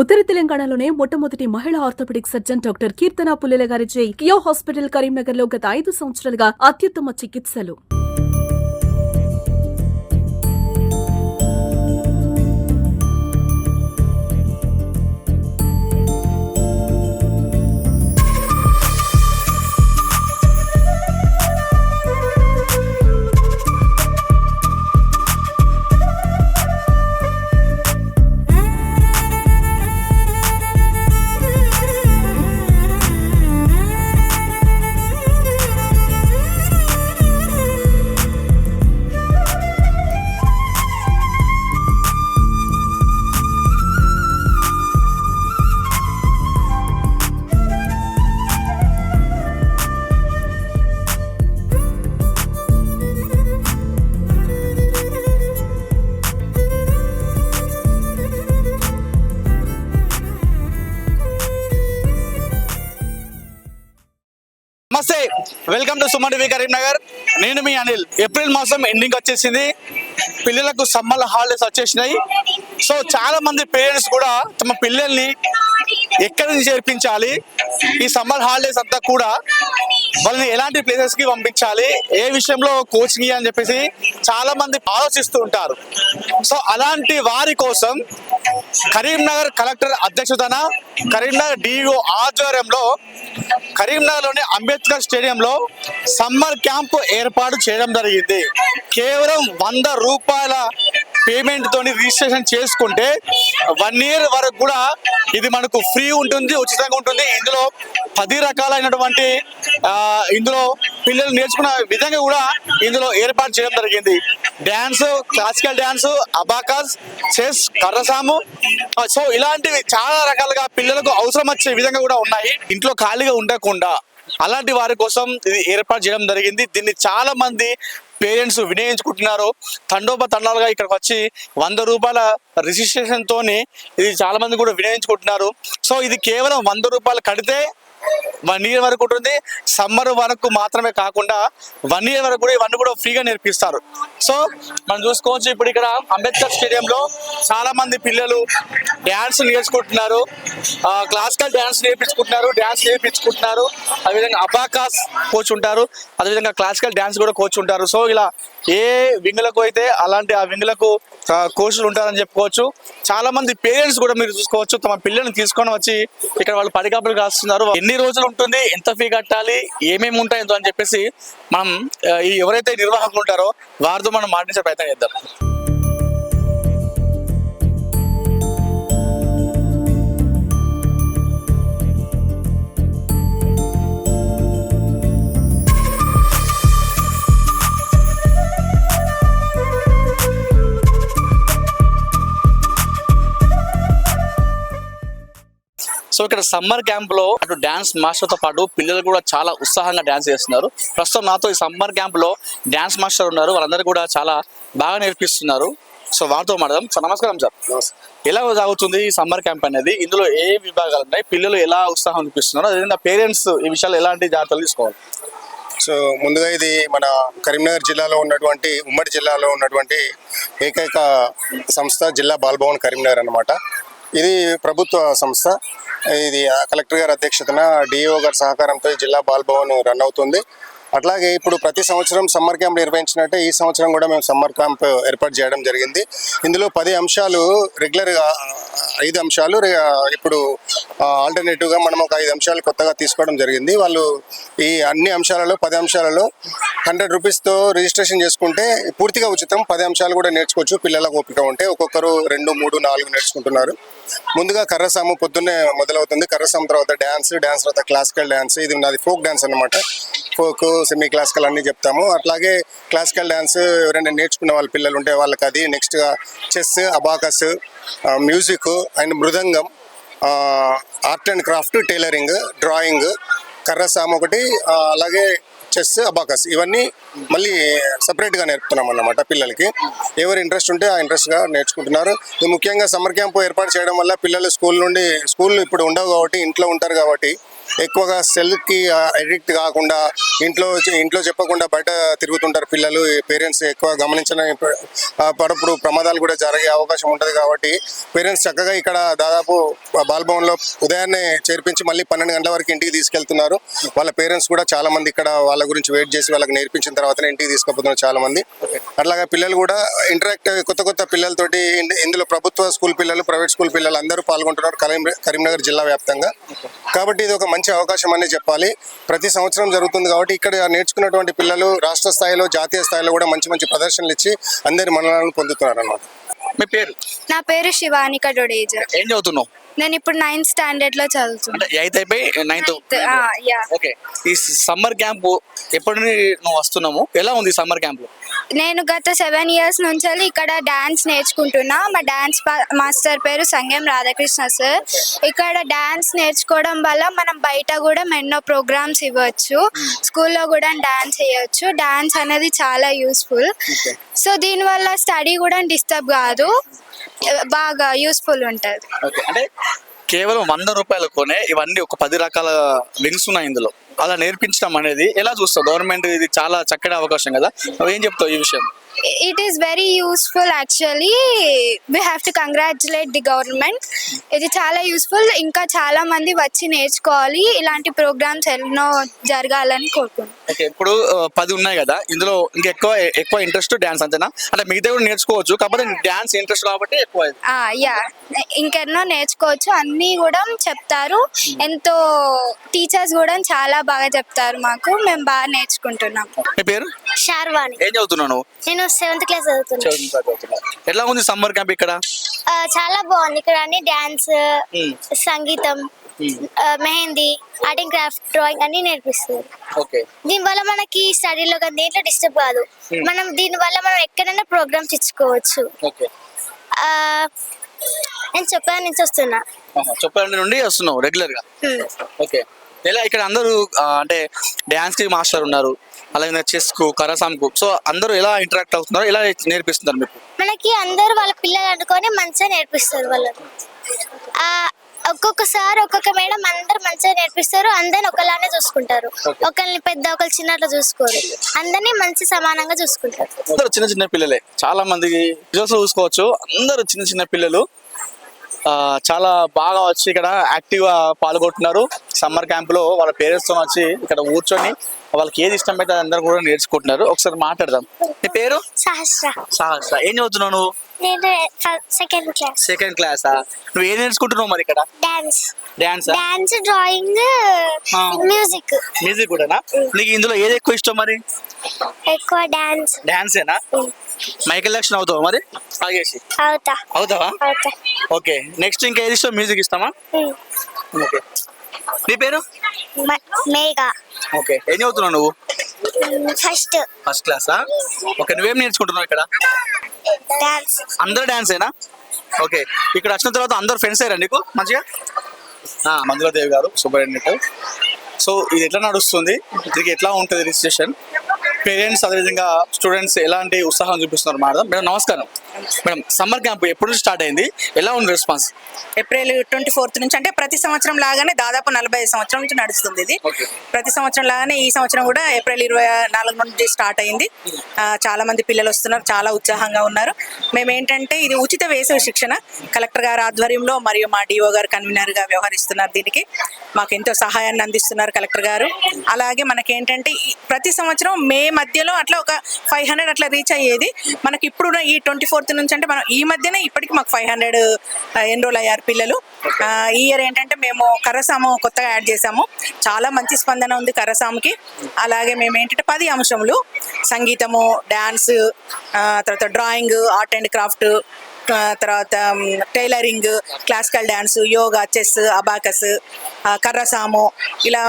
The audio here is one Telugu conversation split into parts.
ఉత్తర తెలంగాణలోనే మొట్టమొదటి మహిళా orthopaedic surgeon doctor Keerthana Pullela గారిచే కియో హాస్పిటల్ కరీంనగర్లో గత ఐదు సంవత్సరాలుగా అత్యుత్తమ చికిత్సలు. నమస్తే. Welcome to Suman TV Karimnagar నేను మీ అనిల్. ఏప్రిల్ మాసం ఎండింగ్ వచ్చేసింది. పిల్లలకు సమ్మర్ హాలిడేస్ వచ్చేసినాయి. సో చాలా మంది పేరెంట్స్ కూడా తమ పిల్లల్ని ఎక్కడి నుంచి చేర్పించాలి? ఈ సమ్మర్ హాలిడేస్ అంతా కూడా వాళ్ళని ఎలాంటి ప్లేసెస్కి పంపించాలి ఏ విషయంలో కోచింగ్ అని చెప్పేసి చాలా మంది ఆలోచిస్తూ ఉంటారు. సో అలాంటి వారి కోసం కరీంనగర్ కలెక్టర్ అధ్యక్షతన కరీంనగర్ డిఓ ఆధ్వర్యంలో కరీంనగర్లోని అంబేద్కర్ స్టేడియంలో సమ్మర్ క్యాంప్ ఏర్పాటు చేయడం జరిగింది. కేవలం వంద రూపాయల పేమెంట్ తోని రిజిస్ట్రేషన్ చేసుకుంటే వన్ ఇయర్ వరకు కూడా ఇది మనకు ఫ్రీ ఉంటుంది ఉచితంగా ఉంటుంది. ఇందులో పది రకాలైనటువంటి ఇందులో పిల్లలు నేర్చుకున్న విధంగా కూడా ఇందులో ఏర్పాటు చేయడం జరిగింది. Dance classical dance abacus chess కర్రసాము. So ఇలాంటివి చాలా రకాలుగా పిల్లలకు అవసరం వచ్చే విధంగా కూడా ఉన్నాయి. ఇంట్లో ఖాళీగా ఉండకుండా. అలాంటి వారి కోసం ఇది ఏర్పాటు చేయడం జరిగింది. దీన్ని చాలా మంది పేరెంట్స్ వినియోగించుకుంటున్నారు. తండోప తండాలుగా ఇక్కడికి వచ్చి వంద రూపాయల రిజిస్ట్రేషన్ తోని ఇది చాలా మంది కూడా వినియోగించుకుంటున్నారు. సో ఇది కేవలం వంద రూపాయలు కడితే వన్ ఇయర్ వరకు ఉంటుంది సమ్మర్ వరకు మాత్రమే కాకుండా వన్ ఇయర్ వరకు కూడా ఇవన్నీ కూడా ఫ్రీగా నేర్పిస్తారు సో మనం చూసుకోవచ్చు ఇప్పుడు ఇక్కడ అంబేద్కర్ స్టేడియంలో చాలా మంది పిల్లలు డ్యాన్స్ నేర్చుకుంటున్నారు క్లాసికల్ డ్యాన్స్ నేర్పించుకుంటున్నారు డ్యాన్స్ నేర్పించుకుంటున్నారు అదేవిధంగా అబాకాస్ కోచ్ ఉంటారు అదేవిధంగా క్లాసికల్ డ్యాన్స్ కూడా కోచ్ ఉంటారు సో ఇలా ఏ వింగులకు అయితే అలాంటి ఆ వింగులకు కోచ్లు ఉంటారని చెప్పుకోవచ్చు చాలా మంది పేరెంట్స్ కూడా మీరు చూసుకోవచ్చు తమ పిల్లల్ని తీసుకొని వచ్చి ఇక్కడ వాళ్ళు పడికాపులు కాస్తున్నారు ఎన్ని రోజులు ఉంటుంది ఎంత ఫీ కట్టాలి ఏమేమి ఉంటాయి అని చెప్పేసి మనం ఎవరైతే నిర్వాహకులు ఉంటారో వారితో మనం మాట్లాడే ప్రయత్నం చేద్దాం. సో ఇక్కడ సమ్మర్ క్యాంప్లో అటు డాన్స్ మాస్టర్తో పాటు పిల్లలు కూడా చాలా ఉత్సాహంగా డాన్స్ చేస్తున్నారు. ప్రస్తుతం నాతో ఈ సమ్మర్ క్యాంప్లో డాన్స్ మాస్టర్ ఉన్నారు. వాళ్ళందరూ కూడా చాలా బాగా నేర్పిస్తున్నారు. సో వారితో మాట్లాడదాం. సార్ నమస్కారం సార్. ఎలా సాగుతుంది ఈ సమ్మర్ క్యాంప్ అనేది? ఇందులో ఏ విభాగాలు ఉన్నాయి? పిల్లలు ఎలా ఉత్సాహం చూపిస్తున్నారు? అదేవిధంగా పేరెంట్స్ ఈ విషయాలు ఎలాంటి జాగ్రత్తలు తీసుకోవాలి? సో ముందుగా ఇది మన కరీంనగర్ జిల్లాలో ఉన్నటువంటి ఉమ్మడి జిల్లాలో ఉన్నటువంటి ఏకైక సంస్థ జిల్లా బాలభవన్ కరీంనగర్ అన్నమాట. ఇది ప్రభుత్వ సంస్థ. ఇది ఆ కలెక్టర్ గారి అధ్యక్షతన డిఓ గారి సహకారంతో జిల్లా జిల్లా బాలభవన్ రన్ అవుతుంది. అట్లాగే ఇప్పుడు ప్రతి సంవత్సరం సమ్మర్ క్యాంప్ నిర్వహించినట్టే ఈ సంవత్సరం కూడా మేము సమ్మర్ క్యాంప్ ఏర్పాటు చేయడం జరిగింది. ఇందులో పది అంశాలు రెగ్యులర్గా ఐదు అంశాలు ఇప్పుడు ఆల్టర్నేటివ్గా మనం ఒక ఐదు అంశాలు కొత్తగా తీసుకోవడం జరిగింది. వాళ్ళు ఈ అన్ని అంశాలలో పది అంశాలలో హండ్రెడ్ రూపీస్తో రిజిస్ట్రేషన్ చేసుకుంటే పూర్తిగా ఉచితం పది అంశాలు కూడా నేర్చుకోవచ్చు. పిల్లలకు ఓపిక ఉంటే ఒక్కొక్కరు రెండు మూడు నాలుగు నేర్చుకుంటున్నారు. ముందుగా కర్రసాము పొద్దున్నే మొదలవుతుంది. కర్రసాము తర్వాత డ్యాన్స్ డ్యాన్స్ తర్వాత క్లాసికల్ డ్యాన్స్ ఇది నాది ఫోక్ డ్యాన్స్ అన్నమాట. ఫోక్ సెమీ క్లాసికల్ అన్నీ చెప్తాము. అట్లాగే క్లాసికల్ డ్యాన్స్ ఎవరైనా నేర్చుకునే వాళ్ళ పిల్లలు ఉంటే వాళ్ళకి అది నెక్స్ట్గా chess abacus music and mridangam art and craft tailoring drawing కర్రసామ్ ఒకటి అలాగే చెస్ అబాకస్ ఇవన్నీ మళ్ళీ సపరేట్గా నేర్పుతున్నాం అన్నమాట పిల్లలకి. ఎవరు ఇంట్రెస్ట్ ఉంటే ఆ ఇంట్రెస్ట్గా నేర్చుకుంటున్నారు. ముఖ్యంగా సమ్మర్ క్యాంప్ ఏర్పాటు చేయడం వల్ల పిల్లలు స్కూల్ నుండి స్కూల్ ఇప్పుడు ఉండవు కాబట్టి ఇంట్లో ఉంటారు కాబట్టి ఎక్కువగా సెల్కి అడిక్ట్ కాకుండా ఇంట్లో ఇంట్లో చెప్పకుండా బయట తిరుగుతుంటారు పిల్లలు. పేరెంట్స్ ఎక్కువ గమనించని పడప్పుడు ప్రమాదాలు కూడా జరిగే అవకాశం ఉంటుంది కాబట్టి పేరెంట్స్ చక్కగా ఇక్కడ దాదాపు బాలభవన్లో ఉదయాన్నే చేర్పించి మళ్ళీ పన్నెండు గంటల వరకు ఇంటికి తీసుకెళ్తున్నారు. వాళ్ళ పేరెంట్స్ కూడా చాలా మంది ఇక్కడ వాళ్ళ గురించి వెయిట్ చేసి వాళ్ళకి నేర్పించిన తర్వాతనే ఇంటికి తీసుకుపోతున్నారు చాలా మంది. అట్లాగా పిల్లలు కూడా ఇంటరాక్ట్ కొత్త కొత్త పిల్లలతోటి ఇందులో ప్రభుత్వ స్కూల్ పిల్లలు ప్రైవేట్ స్కూల్ పిల్లలు అందరూ పాల్గొంటున్నారు కరీం కరీంనగర్ జిల్లా వ్యాప్తంగా. కాబట్టి ఇది ఒక మంచి అవకాశం అని చెప్పాలి. ప్రతి సంవత్సరం జరుగుతుంది కాబట్టి ఇక్కడ నేర్చుకున్నటువంటి పిల్లలు రాష్ట్ర స్థాయిలో జాతీయ స్థాయిలో కూడా మంచి మంచి ప్రదర్శనలు ఇచ్చి అందరి మనలను పొందుతున్నారు అన్నమాట మీ పేరు? నా పేరు శివానిక డొడేజ్ ఏం చదువుతున్నావు? నేను ఇప్పుడు నైన్త్ స్టాండర్డ్లో చదువుతున్నా. అంటే ఎయిత్ అయిపోయి నైన్త్ ఓకే ఈ సమ్మర్ క్యాంప్ ఎప్పటి నుండి నువ్వు వస్తున్నాము ఎలా ఉంది సమ్మర్ క్యాంప్ నేను గత సెవెన్ ఇయర్స్ నుంచి ఇక్కడ డాన్స్ నేర్చుకుంటున్నా. మా డాన్స్ మాస్టర్ పేరు సంగం రాధాకృష్ణ సార్. ఇక్కడ డాన్స్ నేర్చుకోవడం వల్ల మనం బయట కూడా ఎన్నో ప్రోగ్రామ్స్ ఇవ్వచ్చు. స్కూల్లో కూడా డాన్స్ చేయొచ్చు. డాన్స్ అనేది చాలా యూస్ఫుల్. సో దీనివల్ల స్టడీ కూడా డిస్టర్బ్ కాదు. బాగా యూస్ఫుల్ ఉంటుంది. కేవలం వంద రూపాయలతోనే ఇవన్నీ ఒక పది రకాల వింగ్స్ ఉన్నాయి ఇందులో. అలా నేర్పించడం అనేది ఎలా చూస్తావు? గవర్నమెంట్ ఇది చాలా చక్కటి అవకాశం కదా. ఏం చెప్తావు ఈ విషయం? It is very useful actually. We have to congratulate the government. ఇది చాలా యూస్ఫుల్ ఇంకా చాలా మంది వచ్చి నేర్చుకోవాలి. ఇలాంటి ప్రోగ్రామ్స్ ఎన్నో జరగాలని కోరుకుంటున్నాను ఓకే ఇప్పుడు ఆ, పది ఉన్నాయి కదా. ఇందులో ఇంకా ఎక్కువ ఎక్కువ ఇంట్రెస్ట్ డ్యాన్స్ అంతేనా? అంటే మిగతా కూడా నేర్చుకోవచ్చు. కాకపోతే డ్యాన్స్ ఇంట్రెస్ట్ కాబట్టి ఎక్కువ. యా ఇంకెన్నో నేర్చుకోవచ్చు. అన్నీ కూడా చెప్తారు. ఎంతో టీచర్స్ కూడా చాలా బాగా చెప్తారు మాకు. మేము బాగా నేర్చుకుంటున్నాం. నీ పేరు? షార్వాణి ఏం చదువుతున్నావు నేను సెవెంత్ క్లాస్ ఎట్లా ఉంది సమ్మర్ క్యాంప్ ఇక్కడ? ఆ, చాలా బాగుంది. ఇక్కడ అన్ని డాన్స్ మ్మ్. సంగీతం ఆ, mehndi art and craft drawing అన్ని నేర్పిస్తారు ఓకే దీనివల్ల మనకి స్టడీలో కానీ దేంట్లో డిస్టర్బ్ కాదు. మనం దీనివల్ల మనం ఎక్కడైనా ప్రోగ్రామ్స్ ఇచ్చుకోవచ్చు. ఓకే ఆ, నేను చెప్పాను నుంచి వస్తున్నా. చెప్పండి నుండి వస్తున్నావు రెగ్యులర్గా. ఓకే ఎలా ఇక్కడ అందరూ అంటే డ్యాన్స్కి మాస్టర్ ఉన్నారు అలాగే చెస్కు సో అందరూ ఎలా ఇంటరాక్ట్ అవుతున్నారు ఎలా నేర్పిస్తున్నారు మీకు? మనకి అందరూ వాళ్ళ పిల్లలు అనుకొని మంచిగా నేర్పిస్తారు వాళ్ళని. ఆ, ఒక్కొక్కసారి ఒక్కొక్క మేడం అందరు మంచిగా నేర్పిస్తారు అందరిని ఒకలానే చూసుకుంటారు. ఒకరిని పెద్ద ఒకరు చిన్న అట్లా చూసుకోరు. అందరినీ మంచి సమానంగా చూసుకుంటారు. అందరూ చిన్న చిన్న పిల్లలే. చాలా మంది విజువల్స్ చూసుకోవచ్చు. అందరూ చిన్న చిన్న పిల్లలు. చాలా బాగా వచ్చి ఇక్కడ యాక్టివ్గా పాల్గొంటున్నారు. సమ్మర్ క్యాంప్లో వాళ్ళ పేరెంట్స్తో వచ్చి ఇక్కడ కూర్చొని వాళ్ళకి ఏది ఇష్టం అయితే అందరూ కూడా నేర్చుకుంటున్నారు. ఒకసారి మాట్లాడదాం. నీ పేరు? సహస్ర. సహస్ర. ఏం చదువుతున్నావు నువ్వు? నేను సెకండ్ క్లాస్ సెకండ్ క్లాసా నువ్వు ఏం నేర్చుకుంటున్నావు మరి ఇక్కడ? Dance dance dance drawing. Music music కూడానా నీకు ఇందులో ఏది ఎక్కువ ఇష్టం మరి? ఎక్కువ డాన్స్ డాన్సేనా మైకల్ జాక్సన్ అవుతావు మరి? అవుతా. అవుతావా? అవుతా. ఓకే నెక్స్ట్ ఇంకా ఏది ఇష్టం మ్యూజిక్ ఇస్తామా? ఓకే నీ పేరు? మేఘా. ఓకే ఏం చదువుతున్నావు నువ్వు? ఫస్ట్ ఫస్ట్ క్లాసా ఓకే నువ్వేం నేర్చుకుంటున్నావు ఇక్కడ? డాన్స్ అందరూ డాన్సేనా ఓకే ఇక్కడ వచ్చిన తర్వాత అందరు ఫ్రెండ్స్ అయ్యారా నీకు? మంచిగా? మంజులాదేవి గారు సూపరింటెండెంట్ సో ఇది ఎట్లా నడుస్తుంది? దీనికి ఎట్లా ఉంటుంది రిజిస్ట్రేషన్ పేరెంట్స్ అదేవిధంగా స్టూడెంట్స్ ఎలాంటి ఉత్సాహం చూపిస్తున్నారు మేడం మేడం నమస్కారం. మేడం సమ్మర్ క్యాంప్ ఎప్పుడు నుంచి స్టార్ట్ అయింది? ఎలా ఉంది రెస్పాన్స్ ఏప్రిల్ ట్వంటీ ఫోర్త్ నుంచి అంటే ప్రతి సంవత్సరం లాగానే దాదాపు నలభై ఐదు సంవత్సరం నుంచి నడుస్తుంది ఇది. ప్రతి సంవత్సరం లాగానే ఈ సంవత్సరం కూడా ఏప్రిల్ ఇరవై నాలుగు నుండి స్టార్ట్ అయింది. చాలా మంది పిల్లలు వస్తున్నారు చాలా ఉత్సాహంగా ఉన్నారు. మేము ఏంటంటే ఇది ఉచిత వేసవి శిక్షణ. కలెక్టర్ గారి ఆధ్వర్యంలో మరియు మా డిఓ గారు కన్వీనర్గా వ్యవహరిస్తున్నారు దీనికి. మాకు ఎంతో సహాయాన్ని అందిస్తున్నారు కలెక్టర్ గారు. అలాగే మనకేంటంటే ప్రతి సంవత్సరం మే మధ్యలో అట్లా ఒక ఫైవ్ హండ్రెడ్ అట్లా రీచ్ అయ్యేది. మనకి ఇప్పుడు ఈ ట్వంటీ ఫోర్త్ నుంచి అంటే మనం ఈ మధ్యనే ఇప్పటికి మాకు ఫైవ్ హండ్రెడ్ ఎన్రోల్ అయ్యారు పిల్లలు? ఈ ఇయర్ ఏంటంటే మేము కర్రసాము కొత్తగా యాడ్ చేసాము చాలా మంచి స్పందన ఉంది కర్రసాముకి. అలాగే మేము ఏంటంటే పది అంశములు. సంగీతము డ్యాన్స్ తర్వాత డ్రాయింగ్ ఆర్ట్ అండ్ క్రాఫ్ట్ తర్వాత tailoring classical dance yoga chess abacus కర్రసాము ఇలా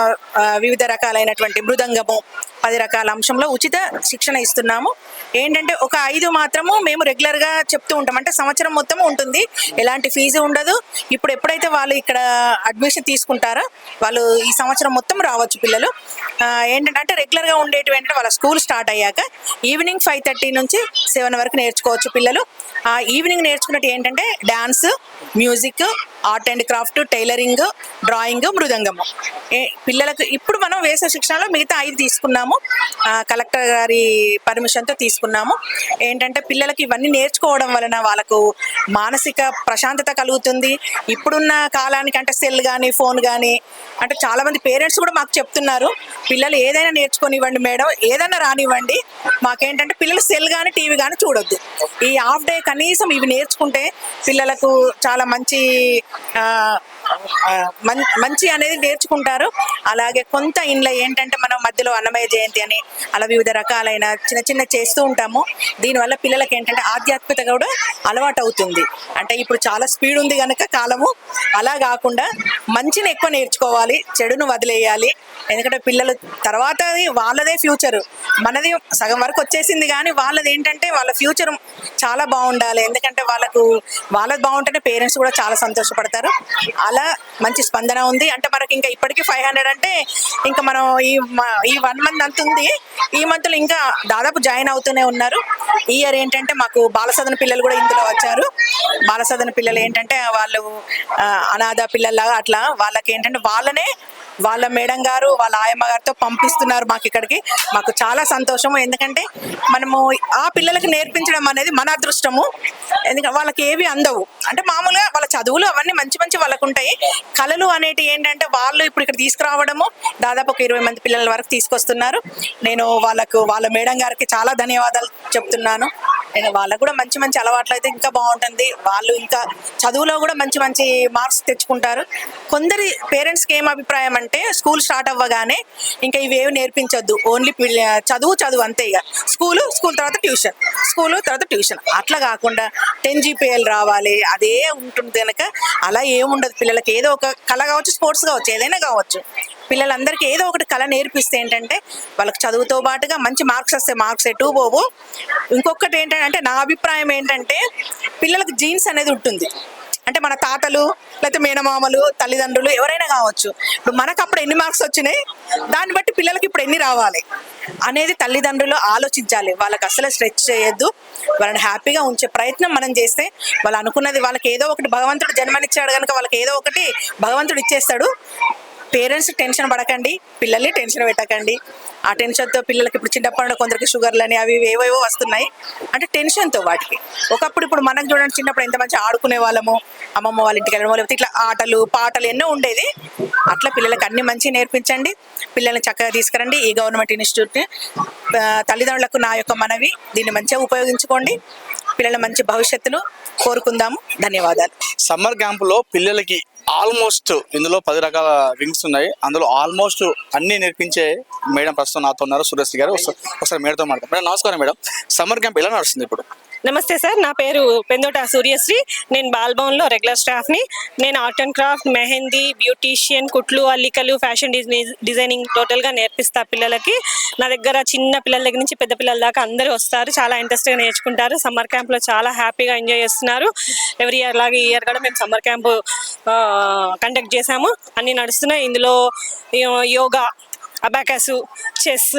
వివిధ రకాలైనటువంటి మృదంగము పది రకాల అంశంలో ఉచిత శిక్షణ ఇస్తున్నాము. ఏంటంటే ఒక ఐదు మాత్రము మేము రెగ్యులర్గా చెప్తూ ఉంటాం. అంటే సంవత్సరం మొత్తం ఉంటుంది. ఎలాంటి ఫీజు ఉండదు. ఇప్పుడు ఎప్పుడైతే వాళ్ళు ఇక్కడ అడ్మిషన్ తీసుకుంటారో వాళ్ళు ఈ సంవత్సరం మొత్తం రావచ్చు పిల్లలు. ఏంటంటే అంటే రెగ్యులర్గా ఉండేటివి ఏంటంటే వాళ్ళ స్కూల్ స్టార్ట్ అయ్యాక ఈవినింగ్ ఫైవ్ థర్టీ నుంచి సెవెన్ వరకు నేర్చుకోవచ్చు పిల్లలు. ఆ ఈవినింగ్ నేర్చుకున్నట్టు ఏంటంటే dance music art and craft tailoring drawing మృదంగము. ఏ- పిల్లలకు ఇప్పుడు మనం వేసే శిక్షణలో మిగతా ఐదు తీసుకున్నాము. కలెక్టర్ గారి పర్మిషన్తో తీసుకున్నాము. ఏంటంటే పిల్లలకి ఇవన్నీ నేర్చుకోవడం వలన వాళ్ళకు మానసిక ప్రశాంతత కలుగుతుంది. ఇప్పుడున్న కాలానికి అంటే సెల్ కానీ ఫోన్ కానీ అంటే చాలామంది పేరెంట్స్ కూడా మాకు చెప్తున్నారు పిల్లలు ఏదైనా నేర్చుకొనివ్వండి మేడం ఏదైనా రానివ్వండి. మాకేంటంటే పిల్లలు సెల్ కానీ టీవీ కానీ చూడొద్దు. ఈ హాఫ్ డే కనీసం ఇవి నేర్చుకుంటే పిల్లలకు చాలా మంచి మంచి అనేది నేర్చుకుంటారు. అలాగే కొంత ఇంట్లో ఏంటంటే మనం మధ్యలో అన్నమయ్య జయంతి అని అలా వివిధ రకాలైన చిన్న చిన్న చేస్తూ ఉంటాము. దీనివల్ల పిల్లలకి ఏంటంటే ఆధ్యాత్మికత కూడా అలవాటు అవుతుంది అంటే ఇప్పుడు చాలా స్పీడ్ ఉంది కనుక కాలము. అలా కాకుండా మంచిని ఎక్కువ నేర్చుకోవాలి చెడును వదిలేయాలి. ఎందుకంటే పిల్లలు తర్వాత వాళ్ళదే ఫ్యూచర్. మనది సగం వరకు వచ్చేసింది కానీ వాళ్ళది ఏంటంటే వాళ్ళ ఫ్యూచర్ చాలా బాగుండాలి. ఎందుకంటే వాళ్ళకు వాళ్ళది బాగుంటేనే పేరెంట్స్ కూడా చాలా సంతోషపడతారు. అలా మంచి స్పందన ఉంది. అంటే మనకి ఇంకా ఇప్పటికీ ఫైవ్ హండ్రెడ్ అంటే ఇంకా మనం ఈ ఈ వన్ మంత్ అంత ఉంది. ఈ మంత్లో ఇంకా దాదాపు జాయిన్ అవుతూనే ఉన్నారు. ఈ ఇయర్ ఏంటంటే మాకు బాలసదన పిల్లలు కూడా ఇందులో వచ్చారు. బాలసదన పిల్లలు ఏంటంటే వాళ్ళు అనాథ పిల్లల్లాగా అట్లా వాళ్ళకి ఏంటంటే వాళ్ళనే వాళ్ళ మేడం గారు వాళ్ళ ఆయమ్మ గారితో పంపిస్తున్నారు మాకు ఇక్కడికి. మాకు చాలా సంతోషము. ఎందుకంటే మనము ఆ పిల్లలకి నేర్పించడం అనేది మన అదృష్టము. ఎందుకంటే వాళ్ళకి ఏవి అందవు. అంటే మామూలుగా వాళ్ళ చదువులు అవన్నీ మంచి మంచి వాళ్ళకు ఉంటాయి. కళలు అనేటి ఏంటంటే వాళ్ళు ఇప్పుడు ఇక్కడ తీసుకురావడము దాదాపు ఒక ఇరవై మంది పిల్లల వరకు తీసుకొస్తున్నారు. నేను వాళ్ళకు వాళ్ళ మేడం గారికి చాలా ధన్యవాదాలు చెప్తున్నాను. నేను వాళ్ళకు కూడా మంచి మంచి అలవాట్లు అయితే ఇంకా బాగుంటుంది. వాళ్ళు ఇంకా చదువులో కూడా మంచి మంచి మార్క్స్ తెచ్చుకుంటారు. కొందరి పేరెంట్స్కి ఏం అభిప్రాయం అంటే అంటే స్కూల్ స్టార్ట్ అవ్వగానే ఇంకా ఇవేవి నేర్పించొద్దు. ఓన్లీ చదువు చదువు అంతే ఇక స్కూలు స్కూల్ తర్వాత ట్యూషన్. స్కూలు తర్వాత ట్యూషన్. అట్లా కాకుండా టెన్ జీపీఎల్ రావాలి అదే ఉంటుంది కనుక అలా ఏముండదు. పిల్లలకి ఏదో ఒక కళ కావచ్చు స్పోర్ట్స్ కావచ్చు ఏదైనా కావచ్చు. పిల్లలందరికీ ఏదో ఒకటి కళ నేర్పిస్తే ఏంటంటే వాళ్ళకి చదువుతో పాటుగా మంచి మార్క్స్ వస్తే మార్క్స్ ఎటు పోవు. ఇంకొకటి ఏంటంటే నా అభిప్రాయం ఏంటంటే పిల్లలకు జీన్స్ అనేది ఉంటుంది. అంటే మన తాతలు లేకపోతే మేనమామలు తల్లిదండ్రులు ఎవరైనా కావచ్చు. ఇప్పుడు మనకు అప్పుడు ఎన్ని మార్క్స్ వచ్చినాయి? దాన్ని బట్టి పిల్లలకి ఇప్పుడు ఎన్ని రావాలి? అనేది తల్లిదండ్రులు ఆలోచించాలి. వాళ్ళకి అసలు స్ట్రెచ్ చేయొద్దు. వాళ్ళని హ్యాపీగా ఉంచే ప్రయత్నం మనం చేస్తే వాళ్ళు అనుకున్నది వాళ్ళకి ఏదో ఒకటి భగవంతుడు జన్మనిచ్చాడు కనుక వాళ్ళకి ఏదో ఒకటి భగవంతుడు ఇచ్చేస్తాడు. పేరెంట్స్ టెన్షన్ పడకండి పిల్లల్ని టెన్షన్ పెట్టకండి. ఆ టెన్షన్తో పిల్లలకి ఇప్పుడు చిన్నప్పటి కొందరికి షుగర్లని అవి ఏవేవో వస్తున్నాయి. అంటే టెన్షన్తో వాటికి. ఒకప్పుడు ఇప్పుడు మనం చూడండి చిన్నప్పుడు ఎంత మంచి ఆడుకునే వాళ్ళము అమ్మమ్మ వాళ్ళ ఇంటికి వెళ్ళడం లేకపోతే ఇట్లా ఆటలు పాటలు ఎన్నో ఉండేది. అట్లా పిల్లలకి అన్ని మంచి నేర్పించండి. పిల్లల్ని చక్కగా తీసుకురండి. ఈ గవర్నమెంట్ ఇన్స్టిట్యూట్ తల్లిదండ్రులకు నా యొక్క మనవి. దీన్ని మంచిగా ఉపయోగించుకోండి. పిల్లల మంచి భవిష్యత్తును కోరుకుందాము. ధన్యవాదాలు. సమ్మర్ క్యాంప్లో పిల్లలకి ఆల్మోస్ట్ ఇందులో పది రకాల వింగ్స్ ఉన్నాయి. అందులో ఆల్మోస్ట్ అన్ని నేర్పించే మేడం ప్రస్తుతం నాతో ఉన్నారు సురేష్ గారు. ఒకసారి మేడతో మేడంతో మాట్లాడతాం మేడం నమస్కారం మేడం. సమ్మర్ క్యాంప్ ఎలా నడుస్తుంది ఇప్పుడు? నమస్తే సార్. నా పేరు పెందోట సూర్యశ్రీ. నేను బాల్భవన్లో రెగ్యులర్ స్టాఫ్ని. నేను art and craft mehndi beautician కుట్లు అల్లికలు ఫ్యాషన్ డిజైన్ డిజైనింగ్ టోటల్గా నేర్పిస్తా పిల్లలకి. నా దగ్గర చిన్న పిల్లల దగ్గర నుంచి పెద్ద పిల్లల దాకా అందరూ వస్తారు. చాలా ఇంట్రెస్ట్గా నేర్చుకుంటారు. సమ్మర్ క్యాంప్లో చాలా హ్యాపీగా ఎంజాయ్ చేస్తున్నారు. ఎవరి ఇయర్ లాగా ఈ ఇయర్ కూడా మేము సమ్మర్ క్యాంప్ కండక్ట్ చేశాము. అన్నీ నడుస్తున్నాయి. ఇందులో yoga abacus chess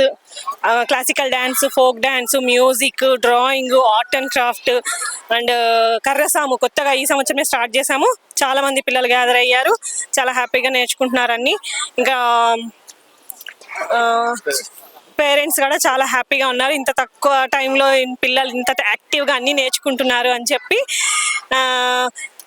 classical dance folk dance music drawing art and craft and కర్రసాము. కొత్తగా ఈ సంవత్సరమే స్టార్ట్ చేశాము. చాలా మంది పిల్లలు గ్యాదర్ అయ్యారు. చాలా హ్యాపీగా నేర్చుకుంటున్నారు అన్ని. ఇంకా పేరెంట్స్ కూడా చాలా హ్యాపీగా ఉన్నారు. ఇంత తక్కువ టైంలో పిల్లలు ఇంత యాక్టివ్గా అన్నీ నేర్చుకుంటున్నారు అని చెప్పి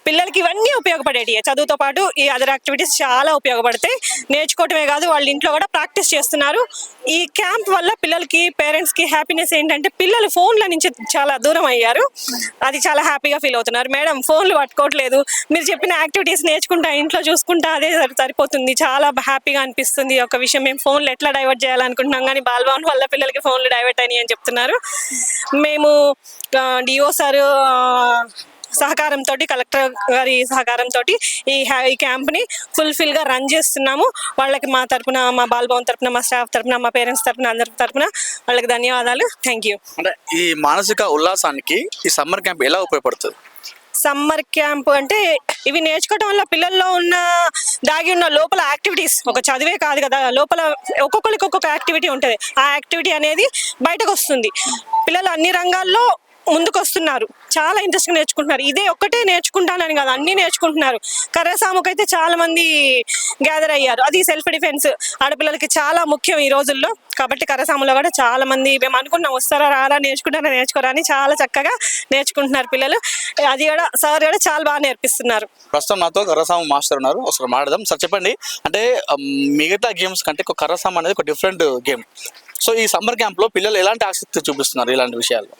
పిల్లలకి ఇవన్నీ ఉపయోగపడేవి చదువుతో పాటు ఈ అదర్ యాక్టివిటీస్ చాలా ఉపయోగపడతాయి. నేర్చుకోవటమే కాదు వాళ్ళ ఇంట్లో కూడా ప్రాక్టీస్ చేస్తున్నారు. ఈ క్యాంప్ వల్ల పిల్లలకి పేరెంట్స్కి హ్యాపీనెస్ ఏంటంటే పిల్లలు ఫోన్ల నుంచి చాలా దూరం అయ్యారు. అది చాలా హ్యాపీగా ఫీల్ అవుతున్నారు. మేడం ఫోన్లు పట్టుకోవట్లేదు. మీరు చెప్పిన యాక్టివిటీస్ నేర్చుకుంటా ఇంట్లో చూసుకుంటా అదే సరి- సరిపోతుంది. చాలా హ్యాపీగా అనిపిస్తుంది ఒక విషయం. మేము ఫోన్లు ఎట్లా డైవర్ట్ చేయాలనుకుంటున్నాం కానీ బాల్భవన్ వల్ల పిల్లలకి ఫోన్లు డైవర్ట్ అయినాయి అని చెప్తున్నారు. మేము డిఓ సార్ సహకారంతో కలెక్టర్ గారి సహకారంతో ఈ ఈ క్యాంప్ని ఫుల్ఫిల్గా రన్ చేస్తున్నాము. వాళ్ళకి మా తరపున మా బాల్భవన్ తరపున మా స్టాఫ్ తరపున మా పేరెంట్స్ తరపున అందరి తరపున వాళ్ళకి ధన్యవాదాలు. Thank you. అంటే ఈ మానసిక ఉల్లాసానికి ఈ సమ్మర్ క్యాంప్ ఎలా ఉపయోగపడుతుంది? సమ్మర్ క్యాంప్ అంటే ఇవి నేర్చుకోవడం వల్ల పిల్లల్లో ఉన్న దాగి ఉన్న లోపల యాక్టివిటీస్ ఒక చదివే కాదు కదా లోపల ఒక్కొక్కరికి ఒక్కొక్క యాక్టివిటీ ఉంటుంది. ఆ యాక్టివిటీ అనేది బయటకు వస్తుంది. పిల్లలు అన్ని రంగాల్లో ముందుకు వస్తున్నారు చాలా ఇంట్రెస్ట్గా నేర్చుకుంటున్నారు. ఇదే ఒక్కటే నేర్చుకుంటానని కాదు అన్నీ నేర్చుకుంటున్నారు. కర్రసాముకు అయితే చాలా మంది గ్యాదర్ అయ్యారు. అది సెల్ఫ్ డిఫెన్స్ ఆడపిల్లలకి చాలా ముఖ్యం ఈ రోజుల్లో. కాబట్టి కర్రసాములో కూడా చాలా మంది మేము అనుకున్నాం వస్తారా రారా నేర్చుకుంటారా నేర్చుకోరా అని చాలా చక్కగా నేర్చుకుంటున్నారు పిల్లలు. అది కూడా సార్ కూడా చాలా బాగా నేర్పిస్తున్నారు. ప్రస్తుతం నాతో కర్రసాము మాస్టర్ ఉన్నారు. ఒకసారి మాట్లాడదాం. సార్ చెప్పండి. అంటే మిగతా గేమ్స్ కంటే ఒక కర్రసాము అనేది ఒక డిఫరెంట్ గేమ్ సో ఈ సమ్మర్ క్యాంప్లో పిల్లలు ఎలాంటి ఆసక్తి చూపిస్తున్నారు ఇలాంటి విషయాల్లో?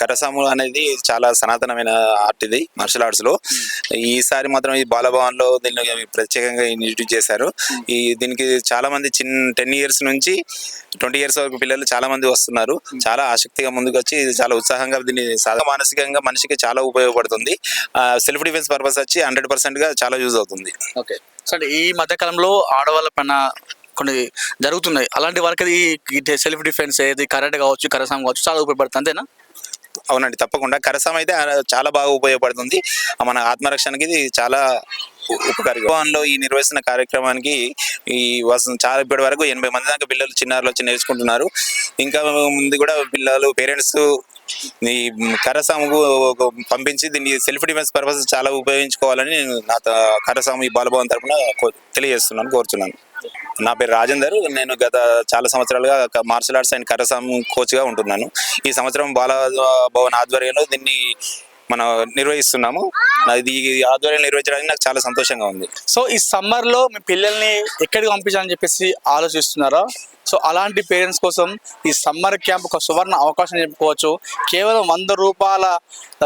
కరసాము అనేది చాలా సనాతనమైన ఆర్ట్ ఇది మార్షల్ ఆర్ట్స్లో. ఈసారి మాత్రం ఈ బాలభవన్లో దీన్ని ప్రత్యేకంగా ఇంట్రడ్యూస్ చేశారు. ఈ దీనికి చాలా మంది చిన్న టెన్ ఇయర్స్ నుంచి ట్వంటీ ఇయర్స్ వరకు పిల్లలు చాలా మంది వస్తున్నారు. చాలా ఆసక్తిగా ముందుకు వచ్చి చాలా ఉత్సాహంగా దీన్ని సాధ మానసికంగా మనిషికి చాలా ఉపయోగపడుతుంది. సెల్ఫ్ డిఫెన్స్ పర్పస్ వచ్చి హండ్రెడ్ పర్సెంట్గా చాలా యూజ్ అవుతుంది. ఓకే సో అంటే ఈ మధ్య కాలంలో ఆడవాళ్ళ పైన కొన్ని జరుగుతున్నాయి. అలాంటి వారికి సెల్ఫ్ డిఫెన్స్ ఏది కరెక్ట్ కావచ్చు కరసాం కావచ్చు చాలా ఉపయోగపడుతుంది అంతేనా? అవునండి తప్పకుండా. కరసం అయితే చాలా బాగా ఉపయోగపడుతుంది. మన ఆత్మరక్షణకి ఇది చాలా ఉ- లో ఈ నిర్వహిస్తున్న కార్యక్రమానికి ఈ వస- చాలా ఇప్పటి వరకు ఎనభై మంది దాకా పిల్లలు చిన్నారులు వచ్చి నేర్చుకుంటున్నారు. ఇంకా ముందు కూడా పిల్లలు పేరెంట్స్ ఈ కరసాముకు పంపించి దీన్ని సెల్ఫ్ డిఫెన్స్ పర్పస్ చాలా ఉపయోగించుకోవాలని నేను నా త- కరసాము ఈ బాలభవన్ తరపున కో- తెలియజేస్తున్నాను కోరుతున్నాను నా పేరు రాజేందర్. నేను గత చాలా సంవత్సరాలుగా మార్షల్ ఆర్ట్స్ అండ్ కరసాం కోచ్గా ఉంటున్నాను. ఈ సంవత్సరం బాల భవన్ ఆధ్వర్యంలో దీన్ని మనం నిర్వహిస్తున్నాము. అది ఆధ్వర్యం నిర్వహించడానికి నాకు చాలా సంతోషంగా ఉంది. సో ఈ సమ్మర్లో మీ పిల్లల్ని ఎక్కడికి పంపించాలని చెప్పేసి ఆలోచిస్తున్నారా? సో అలాంటి పేరెంట్స్ కోసం ఈ సమ్మర్ క్యాంప్ ఒక సువర్ణ అవకాశం చెప్పుకోవచ్చు. కేవలం వంద రూపాయల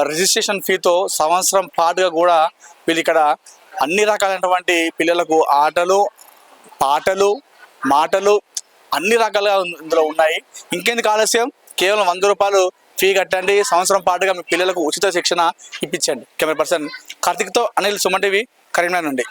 రిజిస్ట్రేషన్ ఫీతో సంవత్సరం పాటుగా కూడా వీళ్ళు ఇక్కడ అన్ని రకాలైనటువంటి పిల్లలకు ఆటలు పాటలు మాటలు అన్ని రకాలుగా ఇందులో ఉన్నాయి. ఇంకెందుకు ఆలస్యం? కేవలం వంద రూపాయలు ఫీ కట్టండి. సంవత్సరం పాటుగా మీ పిల్లలకు ఉచిత శిక్షణ ఇప్పించండి. కెమెరా పర్సన్ కార్తిక్తో అనిల్ సుమన్ టీవీ కరీంనగర్ నుండి.